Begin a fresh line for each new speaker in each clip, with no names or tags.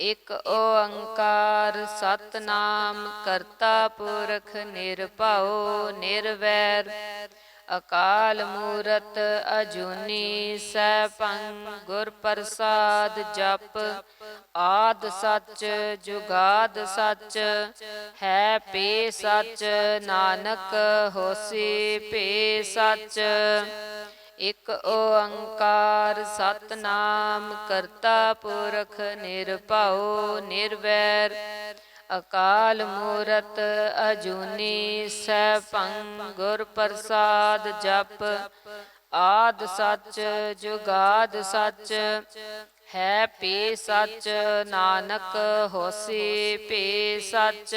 ਇਕ ਓੰਕਾਰ ਸਤਨਾਮ ਕਰਤਾ ਪੁਰਖ ਨਿਰਭਉ ਨਿਰਵੈਰ, ਅਕਾਲ ਮੂਰਤ ਅਜੂਨੀ ਸੈਭੰ, ਗੁਰ ਪ੍ਰਸਾਦ ਜਪ, ਆਦ ਸੱਚ, ਜੁਗਾਦ ਸੱਚ, ਹੈ ਪੇ ਸੱਚ, ਨਾਨਕ ਹੋਸੀ ਪੇ ਸੱਚ। ਇਕ ਓੰਕਾਰ ਸਤਨਾਮ ਕਰਤਾ ਪੁਰਖ ਨਿਰਭਉ ਨਿਰਵੈਰ, ਅਕਾਲ ਮੂਰਤ ਅਜੂਨੀ ਸੈਭੰ ਗੁਰ ਪ੍ਰਸਾਦ ਜਪ, ਆਦ ਸੱਚ ਜੁਗਾਦ ਸੱਚ, ਹੈ ਪੇ ਸੱਚ ਨਾਨਕ ਹੋਸੀ ਪੇ ਸੱਚ।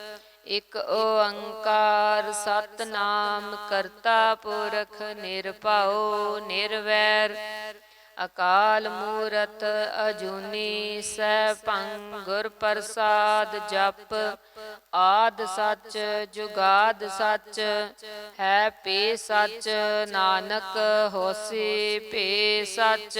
ਇਕ ਓੰਕਾਰ ਸਤਨਾਮ ਕਰਤਾ ਪੁਰਖ ਨਿਰਭਉ ਨਿਰਵੈਰ, ਅਕਾਲ ਮੂਰਤ ਅਜੂਨੀ ਸੈਭੰ ਗੁਰ ਪ੍ਰਸਾਦ ਜਪ, ਆਦ ਸੱਚ ਜੁਗਾਦ ਸੱਚ, ਹੈ ਪੇ ਸੱਚ ਨਾਨਕ ਹੋਸੀ ਪੇ ਸੱਚ।